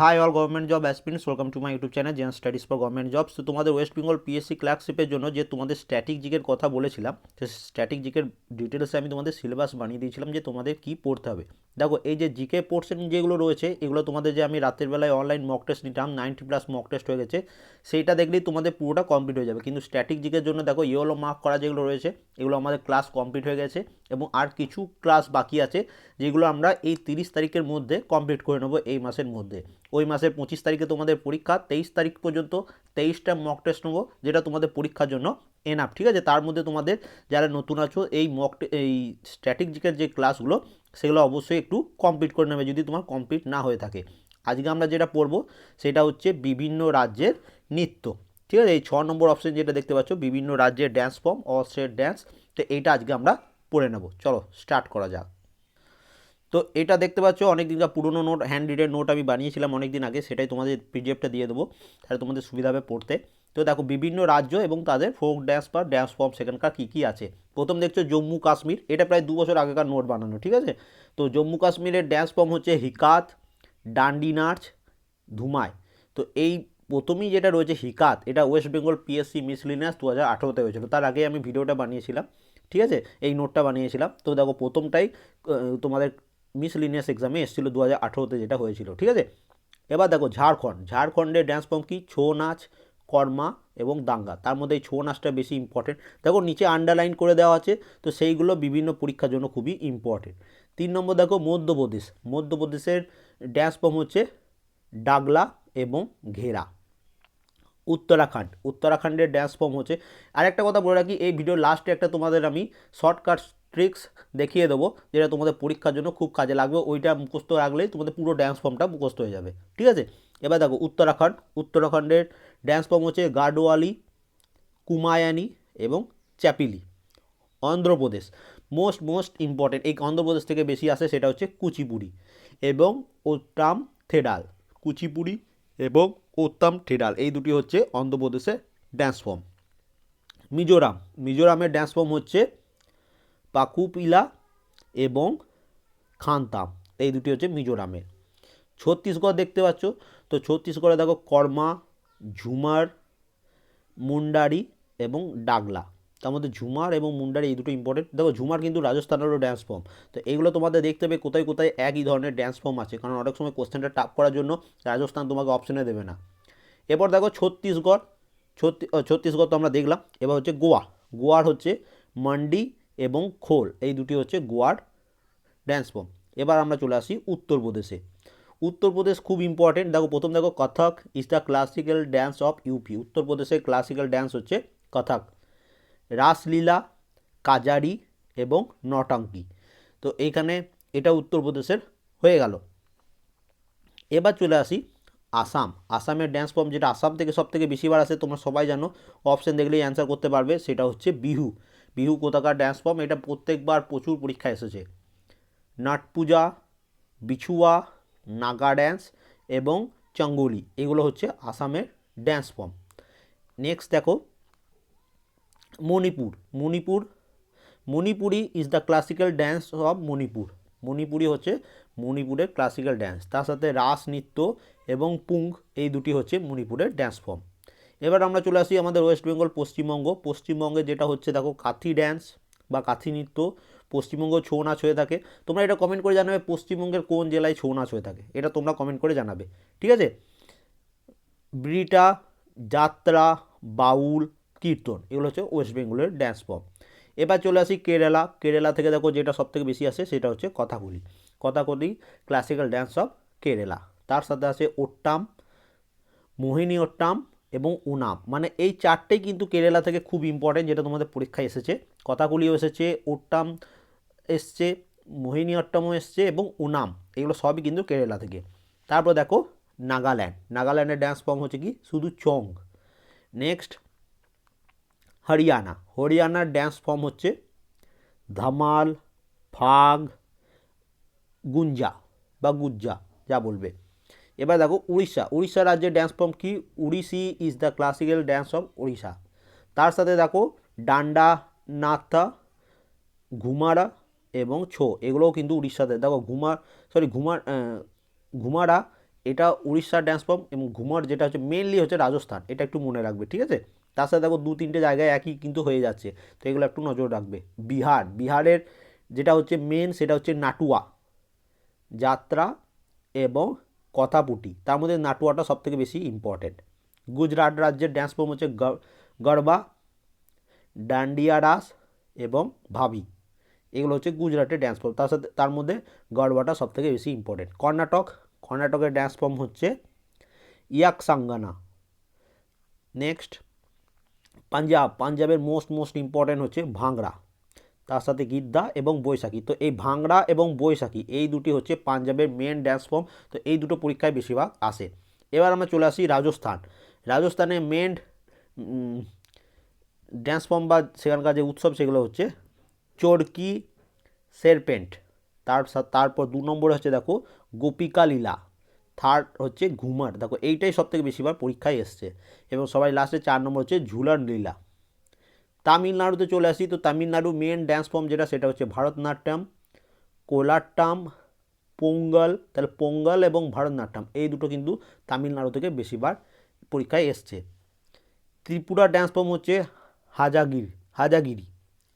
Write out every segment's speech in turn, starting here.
Hi all government job aspirants welcome to my YouTube channel gen studies for government jobs তো তোমাদের West Bengal PSC ক্লার্কশিপের জন্য যে তোমাদের static জিকের কথা বলেছিলাম তো স্ট্যাটিক জিকের ডিটেলসে আমি তোমাদের সিলেবাস বানিয়ে দিয়েছিলাম যে তোমাদের কী পড়তে হবে। দেখো, এই যে জিকে পোর্শন যেগুলো রয়েছে, এগুলো তোমাদের যে আমি রাতের বেলায় অনলাইন মক টেস্ট নিতাম নাইনটি প্লাস মক টেস্ট হয়ে গেছে, সেইটা দেখলেই তোমাদের পুরোটা কমপ্লিট হয়ে যাবে। কিন্তু স্ট্যাটিক জিকের জন্য দেখো ইয়েলো মার্ক করা যেগুলো রয়েছে, এগুলো আমাদের ক্লাস কমপ্লিট হয়ে গেছে। এবং আর কিছু ক্লাস বাকি আছে, যেগুলো আমরা এই তিরিশ তারিখের মধ্যে কমপ্লিট করে নেব এই মাসের মধ্যে। ওই মাসের পঁচিশ তারিখে তোমাদের পরীক্ষা, তেইশ তারিখ পর্যন্ত তেইশটা মক টেস্ট নেব, যেটা তোমাদের পরীক্ষার জন্য এনাফ ঠিক আছে? তার মধ্যে তোমাদের যারা নতুন আছো, এই মক এই স্ট্যাটিক জিকের যে ক্লাসগুলো সেগুলো অবশ্যই একটু কমপ্লিট করে নেবে, যদি তোমার কমপ্লিট না হয়ে থাকে। আজকে আমরা যেটা পড়ব, সেটা হচ্ছে বিভিন্ন রাজ্যের নৃত্য, ঠিক আছে? এই ছ নম্বর অপশন যেটা দেখতে পাচ্ছ, বিভিন্ন রাজ্যের ড্যান্স ফর্ম অস্ট্রেট ড্যান্স তো এইটা আজকে আমরা পড়ে নেব। চলো স্টার্ট করা যাক। তো এটা দেখতে পাচ্ছ অনেক দিনকার পুরনো নোট হ্যান্ড রিডের নোট আমি বানিয়েছিলাম অনেক দিন আগে, সেটাই তোমাদের পিডিএফটা দিয়ে দেবো, তাহলে তোমাদের সুবিধা হবে পড়তে। তো দেখো, বিভিন্ন রাজ্য এবং তাদের ফোক ড্যান্স বা ড্যান্স ফর্ম সেখানকার কী কী আছে। প্রথম দেখছ, জম্মু কাশ্মীর, এটা প্রায় দু বছর আগেকার নোট বানানো, ঠিক আছে? তো জম্মু কাশ্মীরের ড্যান্স ফর্ম হচ্ছে হিকাত, ডান্ডি নাচ ধুমায় তো এই প্রথমেই যেটা রয়েছে হিকাত, এটা ওয়েস্ট বেঙ্গল পিএসসি মিসলিনিয়াস দু হাজার আঠেরোতে হয়েছিল, তার আগে আমি ভিডিওটা বানিয়েছিলাম। ঠিক আছে? এই নোটটা বানিয়েছিলাম। তো দেখো, প্রথমটাই তোমাদের মিসলিনিয়াস এক্সামে এসেছিল দু হাজার আঠেরোতে যেটা হয়েছিল, ঠিক আছে? এবার দেখো, ঝাড়খণ্ড। ঝাড়খণ্ডের ড্যান্স ফর্ম কি? ছৌ নাচ, কর্মা এবং দাঙ্গা। তার মধ্যে এই ছৌ নাচটা বেশি ইম্পর্টেন্ট দেখো, নিচে আন্ডারলাইন করে দেওয়া আছে, তো সেইগুলো বিভিন্ন পরীক্ষার জন্য খুবই ইম্পর্টেন্ট তিন নম্বর দেখো, মধ্যপ্রদেশ। মধ্যপ্রদেশের ড্যান্স ফর্ম হচ্ছে ডাগলা এবং ঘেরা। উত্তরাখণ্ড, উত্তরাখণ্ডের ড্যান্স ফর্ম হচ্ছে। আর একটা কথা বলে রাখি, এই ভিডিও লাস্টে একটা তোমাদের আমি শর্টকাট ট্রিক্স দেখিয়ে দেবো, যেটা তোমাদের পরীক্ষার জন্য খুব কাজে লাগবে। ওইটা মুখস্থ রাখলেই তোমাদের পুরো ড্যান্স ফর্মটা মুখস্থ হয়ে যাবে। ঠিক আছে? এবার দেখো, উত্তরাখণ্ড, উত্তরাখণ্ডের ড্যান্স ফর্ম হচ্ছে গাডোয়ালি কুমায়ানি এবং Chhapeli. Andhra Pradesh most most important এই অন্ধ্রপ্রদেশ থেকে বেশি আসে সেটা হচ্ছে কুচিপুড়ি এবং ওট্টাম থেডাল। কুচিপুড়ি এবং ওত্তাম থেডাল এই দুটি হচ্ছে অন্ধ্রপ্রদেশের ড্যান্স ফর্ম মিজোরাম। মিজোরামের ড্যান্স ফর্ম হচ্ছে পাকুপিলা এবং খান্তাম। এই দুটি হচ্ছে মিজোরামের ছত্তিশগড় দেখতে পাচ্ছ। তো ছত্তিশগড়ে দেখো কর্মা, ঝুমার, মুন্ডারি এবং ডাগলা। তার মধ্যে ঝুমার এবং মুন্ডারি এই দুটো ইম্পর্টেন্ট দেখো, ঝুমার কিন্তু রাজস্থানেরও ড্যান্স ফর্ম তো এইগুলো তোমাদের দেখতে হবে কোথায় কোথায় একই ধরনের ড্যান্স ফর্ম আছে। কারণ অনেক সময় কোশ্চেনটা টাপ করার জন্য রাজস্থান তোমাকে অপশনে দেবে না। এরপর দেখো ছত্তিশগড়। ছত্তি ছত্তিশগড় তো আমরা দেখলাম। এবার হচ্ছে গোয়া। গোয়ার হচ্ছে মান্ডি এবং খোল। এই দুটি হচ্ছে গোয়ার ড্যান্স ফর্ম এবার আমরা চলে আসি উত্তরপ্রদেশে উত্তরপ্রদেশ খুব ইম্পর্টেন্ট দেখো, প্রথম দেখো, Kathak is the classical dance of UP উত্তরপ্রদেশের ক্লাসিক্যাল ড্যান্স হচ্ছে কথক। রাসলীলা, কাজারি এবং নটাঙ্কি। তো এইখানে এটা উত্তরপ্রদেশের হয়ে গেল। এবার চলে আসি আসাম। আসামের ড্যান্স ফর্ম যেটা আসাম থেকে সব থেকে বেশিবার আসে, তোমরা সবাই জানো। অপশান দেখলেই অ্যান্সার করতে পারবে, সেটা হচ্ছে বিহু। বিহু কোথাকার ড্যান্স ফর্ম এটা প্রত্যেকবার প্রচুর পরীক্ষা এসেছে। নাট পূজা বিছুয়া, নাগা ড্যান্স এবং চঙ্গলি। এগুলো হচ্ছে আসামের ড্যান্স ফর্ম নেক্সট দেখো Manipur Manipur, Manipuri is the classical dance of Manipur. Manipuri হচ্ছে মণিপুরের ক্লাসিক্যাল ড্যান্স তার সাথে রাস, নৃত্য এবং পুং এই দুটি হচ্ছে মণিপুরের ড্যান্স ফর্ম এবার আমরা চলে আসি আমাদের ওয়েস্ট বেঙ্গল পশ্চিমবঙ্গ। পশ্চিমবঙ্গে যেটা হচ্ছে দেখো, কাথি ড্যান্স বা কাথি নৃত্য। পশ্চিমবঙ্গ ছৌ নাচ হয়ে থাকে। তোমরা এটা কমেন্ট করে জানাবে পশ্চিমবঙ্গের কোন জেলায় ছৌ নাচ হয়ে থাকে। এটা তোমরা কমেন্ট করে জানাবে। ঠিক আছে? ব্রিটা, যাত্রা, বাউল কীর্তন, এগুলো হচ্ছে ওয়েস্ট বেঙ্গলের ড্যান্স ফর্ম এবার চলে আসি কেরালা কেরালা থেকে দেখো যেটা সবথেকে বেশি আসে সেটা হচ্ছে Kathakali. Kathakali classical dance of Kerala তার সাথে আছে ওট্টাম মোহিনী ওট্টাম এবং উনাম মানে এই চারটেই কিন্তু কেরালা থেকে খুব ইম্পর্টেন্ট যেটা তোমাদের পরীক্ষায় এসেছে। কথাগুলিও এসেছে ওট্টাম এসছে মোহিনী অট্টামও এসছে এবং উনাম এগুলো সবই কিন্তু কেরালা থেকে। তারপর দেখো নাগাল্যান্ড নাগাল্যান্ডের ড্যান্স ফর্ম হচ্ছে কি? শুধু চং। নেক্সট হরিয়ানা। হরিয়ানার ড্যান্স ফর্ম হচ্ছে ধামাল, ফাগ, গুঞ্জা বা গুজ্জা, যা বলবে। এবার দেখো উড়িষ্যা। উড়িষ্যা রাজ্যের ড্যান্স ফর্ম কি? Odissi is the classical dance of Orissa. তার সাথে দেখো ডান্ডা, নাথা, ঘুমারা এবং ছো, এগুলোও কিন্তু উড়িষ্যাতে। দেখো ঘুমার সরি ঘুমার ঘুমারা, এটা উড়িষ্যার ড্যান্স ফর্ম এবং ঘুমর যেটা হচ্ছে মেনলি হচ্ছে রাজস্থান। এটা একটু মনে রাখবে, ঠিক আছে? তার সাথে দেখো দু তিনটে জায়গায় একই কিন্তু হয়ে যাচ্ছে। তো এগুলো একটু নজর রাখবে। বিহার, বিহারের যেটা হচ্ছে মেন সেটা হচ্ছে নাটুয়া, যাত্রা এবং কথাপুটি। তার মধ্যে নাটুয়াটা সবথেকে বেশি ইম্পর্টেন্ট গুজরাট রাজ্যের ড্যান্স ফর্ম হচ্ছে গরবা ডান্ডিয়া রাস এবং ভাবি। এগুলো হচ্ছে গুজরাটের ড্যান্স ফর্ম তার সাথে, তার মধ্যে গরবাটা সবথেকে বেশি ইম্পর্টেন্ট কর্ণাটক, কর্ণাটকের ড্যান্স ফর্ম হচ্ছে ইয়াক সাঙ্গানা নেক্সট পাঞ্জাব, পাঞ্জাবের মোস্ট মোস্ট ইম্পর্টেন্ট হচ্ছে ভাংড়া তার সাথে গিদ্দা এবং বৈশাখী। তো এই ভাংড়া এবং বৈশাখী, এই দুটি হচ্ছে পাঞ্জাবের মেন ড্যান্স ফর্ম তো এই দুটো পরীক্ষায় বেশিরভাগ আসে। এবার আমরা চলে আসি রাজস্থান। রাজস্থানের মেন ড্যান্স ফর্ম বা সেখানকার যে উৎসব সেগুলো হচ্ছে চরকি সেরপেন্ট তার তারপর দু নম্বরে হচ্ছে দেখো গোপিকা লীলা। থার্ড হচ্ছে ঘুমার। দেখো, এইটাই সব থেকে বেশিবার পরীক্ষায় এসছে। এবং সবাই লাস্টে চার নম্বর হচ্ছে ঝুলার লীলা। তামিলনাড়ুতে চলে আসি, তো তামিলনাড়ু মেন ড্যান্স ফর্ম যেটা, সেটা হচ্ছে ভারতনাট্যম, কোলাট্টাম, পোঙ্গল, তাহলে পোঙ্গল এবং ভারতনাট্যম, এই দুটো কিন্তু তামিলনাড়ু থেকে বেশিবার পরীক্ষায় এসছে। ত্রিপুরা ড্যান্স ফর্ম হচ্ছে হাজাগিরি হাজাগিরি।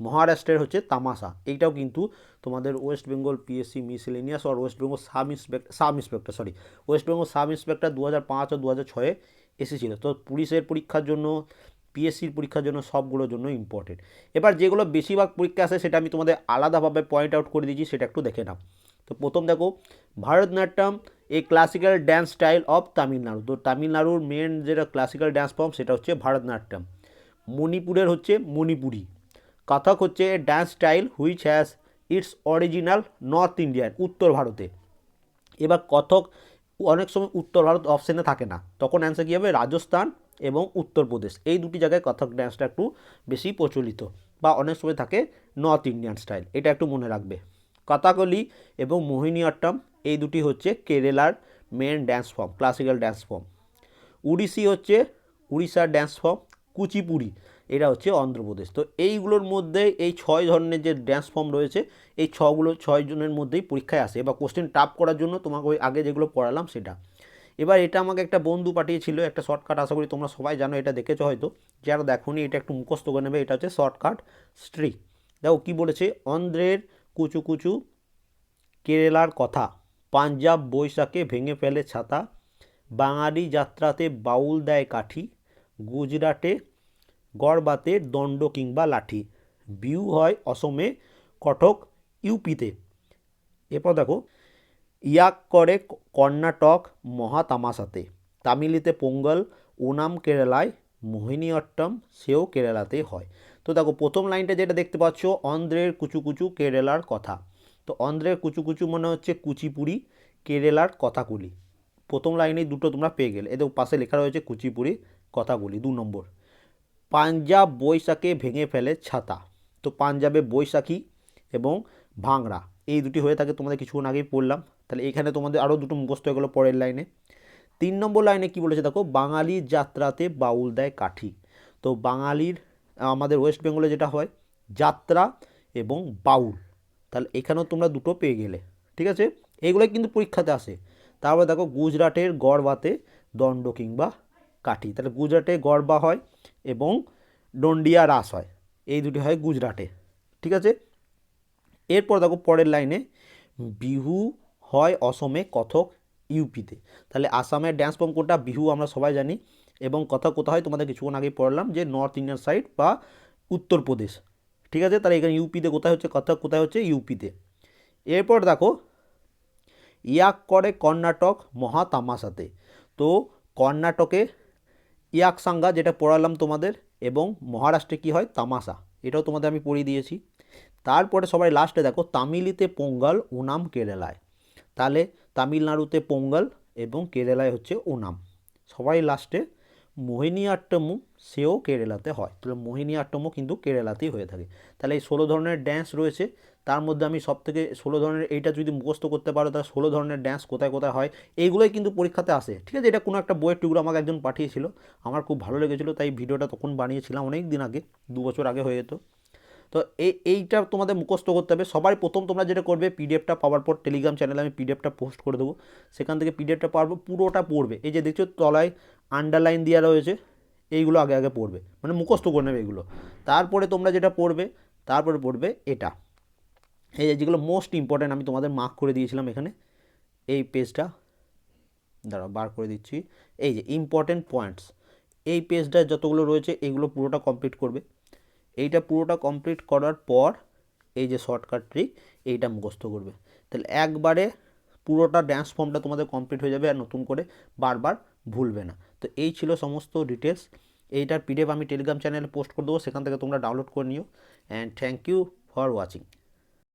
মহারাষ্ট্রের হচ্ছে তামাশা। এইটাও কিন্তু তোমাদের ওয়েস্ট বেঙ্গল পিএসসি মিসেলেনিয়াস আর West Bengal sub inspector sub inspector sorry West Bengal sub inspector দু হাজার পাঁচ ও দু হাজার ছয়ে এসেছিল। তো পুলিশের পরীক্ষার জন্য পিএসসির পরীক্ষার জন্য সবগুলোর জন্য ইম্পর্টেন্ট এবার যেগুলো বেশিরভাগ পরীক্ষা আসে সেটা আমি তোমাদের আলাদাভাবে পয়েন্ট আউট করে দিচ্ছি সেটা একটু দেখে নাও। তো প্রথম দেখো, Bharatanatyam a classical dance style of Tamil Nadu তো তামিলনাড়ুর মেন যেটা ক্লাসিক্যাল ড্যান্স ফর্ম সেটা হচ্ছে ভারতনাট্যম। মণিপুরের হচ্ছে মণিপুরি। কথক হচ্ছে dance style which has its original north Indian উত্তর ভারতে। এবার কথক অনেক সময় উত্তর ভারত অপশানে থাকে না। তখন অ্যান্সার কী হবে? রাজস্থান এবং উত্তরপ্রদেশ এই দুটি জায়গায় কথক ড্যান্সটা একটু বেশি প্রচলিত বা অনেক সময় থাকে নর্থ ইন্ডিয়ান স্টাইল এটা একটু মনে রাখবে। কথাকলি এবং মোহিনীঅট্টম এই দুটি হচ্ছে কেরালার main dance form classical dance form Odissi হচ্ছে উড়িষ্যার ড্যান্স ফর্ম কুচিপুড়ি, এটা হচ্ছে অন্ধ্রপ্রদেশ। তো এইগুলোর মধ্যে এই ছয় ধরনের যে ড্যান্স ফর্ম রয়েছে, এই ছগুলো, ছয় জনের মধ্যেই পরীক্ষায় আসে। বা কোশ্চেন টাপ করার জন্য তোমাকে ওই আগে যেগুলো পড়ালাম সেটা। এবার এটা আমাকে একটা বন্ধু পাঠিয়েছিল, একটা শর্টকাট আশা করি তোমরা সবাই জানো, এটা দেখেছ হয়তো। যারা দেখোনি এটা একটু মুখস্থ করে নেবে, এটা হচ্ছে শর্টকাট স্ট্রি দেখো কী বলেছে, অন্ধ্রের কুচু কুচু কেরালার কথা, পাঞ্জাব বৈশাখে ভেঙে ফেলে ছাতা, বাঙালি যাত্রাতে বাউল দেয় কাঠি গুজরাটে, গড়বাতে দণ্ড কিংবা লাঠি। বিউ হয় অসমে, কটক, ইউপিতে। এরপর দেখো, ইয়াক করে কর্ণাটক মহাতামাশাতে। তামিলিতে পোঙ্গল, ওনাম কেরালায়, মোহিনীঅট্টম সেও কেরালাতে হয়। তো দেখো, প্রথম লাইনটা যেটা দেখতে পাচ্ছ, অন্ধ্রের কুচু কুচু কেরালার কথা। তো অন্ধ্রের কুচু কুচু মনে হচ্ছে কুচিপুড়ি, কেরালার কথাকুলি। প্রথম লাইনে দুটো তোমরা পেয়ে গেলে। এদের পাশে লেখা রয়েছে কুচিপুড়ি কথাগুলি, দু নম্বর। পাঞ্জাব বৈশাখে ভেঙে ফেলে ছাতা। তো পাঞ্জাবে বৈশাখী এবং ভাংড়া এই দুটি হয়ে থাকে তোমাদের কিছুক্ষণ আগেই পড়লাম। তাহলে এখানে তোমাদের আরও দুটো মুখস্থ হয়ে গেলো পরের লাইনে। তিন নম্বর লাইনে কি বলেছে দেখো? বাঙালির যাত্রাতে বাউল দেয় কাঠি। তো বাঙালির, আমাদের ওয়েস্ট বেঙ্গলে যেটা হয়, যাত্রা এবং বাউল। তাহলে এখানেও তোমরা দুটো পেয়ে গেলে। ঠিক আছে? এইগুলোই কিন্তু পরীক্ষাতে আসে। তারপরে দেখো, গুজরাটের গড়বাতে দণ্ড কিংবা কাঠি। তাহলে গুজরাটে গড়বা হয় এবং ডন্ডিয়া রাস হয়। এই দুটি হয় গুজরাটে। ঠিক আছে? এরপর দেখো পরের লাইনে, বিহু হয় অসমে কথক ইউপিতে। তাহলে আসামের ড্যান্স ফর্ম কোনটা? বিহু আমরা সবাই জানি। এবং কথা কোথায় হয়? তোমাদের কিছুক্ষণ আগে পড়লাম যে নর্থ ইন্ডিয়ান সাইড বা উত্তরপ্রদেশ ঠিক আছে? তাহলে এখানে ইউপিতে কোথায় হচ্ছে? কথা কোথায় হচ্ছে? ইউপিতে। এরপর দেখো, ইয়াক করে কর্ণাটক মহা তামাশাতে তো কর্ণাটকে ইয়াক সাঙ্গা যেটা পড়ালাম তোমাদের এবং মহারাষ্ট্রে কি হয়? তামাশা। এটাও তোমাদের আমি পড়িয়ে দিয়েছি। তারপরে সবাই লাস্টে দেখো, তামিলিতে পোঙ্গল, ওনাম, কেরালায়। তাহলে তামিলনাড়ুতে পোঙ্গল এবং কেরালায় হচ্ছে ওনাম। সবাই লাস্টে মোহিনীআট্টমু সেও কেরালাতে হয়। তাহলে মোহিনীআট্টমও কিন্তু কেরালাতেই হয়ে থাকে। তাহলে এই ষোলো ধরনের ড্যান্স রয়েছে, তার মধ্যে আমি সব থেকে ষোলো ধরনের এইটা যদি মুখস্থ করতে পারো, তাহলে ষোলো ধরনের ড্যান্স কোথায় কোথায় হয়, এইগুলোই কিন্তু পরীক্ষাতে আসে। ঠিক আছে, এটা কোনো একটা বইয়ের টুকরো আমাকে একজন পাঠিয়েছিল, আমার খুব ভালো লেগেছিলো, তাই ভিডিওটা তখন বানিয়েছিলাম অনেক দিন আগে, দু বছর আগে হয়ে যেত। তো এই এইটা তোমাদের মুখস্থ করতে হবে। সবাই প্রথম তোমরা যেটা করবে পিডিএফটা পাওয়ার পর টেলিগ্রাম চ্যানেলে আমি পিডিএফটা পোস্ট করে দেবো। সেখান থেকে পিডিএফটা পাওয়ার পর পুরোটা পড়বে। এই যে দেখছ, তলায় আন্ডারলাইন দেওয়া রয়েছে, এইগুলো আগে আগে পড়বে। মানে মুখস্থ করে নেবে এগুলো। তারপরে তোমরা যেটা পড়বে, তারপরে পড়বে এটা। এই যেগুলো মোস্ট ইম্পর্ট্যান্ট আমি তোমাদের মার্ক করে দিয়েছিলাম এখানে। এই পেজটা দাঁড়াও বার করে দিচ্ছি। এই যে ইম্পর্ট্যান্ট পয়েন্টস এই পেজটা যতগুলো রয়েছে, এগুলো পুরোটা কমপ্লিট করবে। এইটা পুরোটা কমপ্লিট করার পর, এই যে শর্টকাট ট্রিক এইটা মুখস্থ করবে। তাহলে একবারে পুরোটা ড্যান্স ফর্মটা তোমাদের কমপ্লিট হয়ে যাবে আর নতুন করে বারবার ভুলবে না। তো এই ছিল সমস্ত ডিটেলস এইটার পিডিএফ আমি টেলিগ্রাম চ্যানেলে পোস্ট করে দেবো। সেখান থেকে তোমরা ডাউনলোড করে নিও। And thank you for watching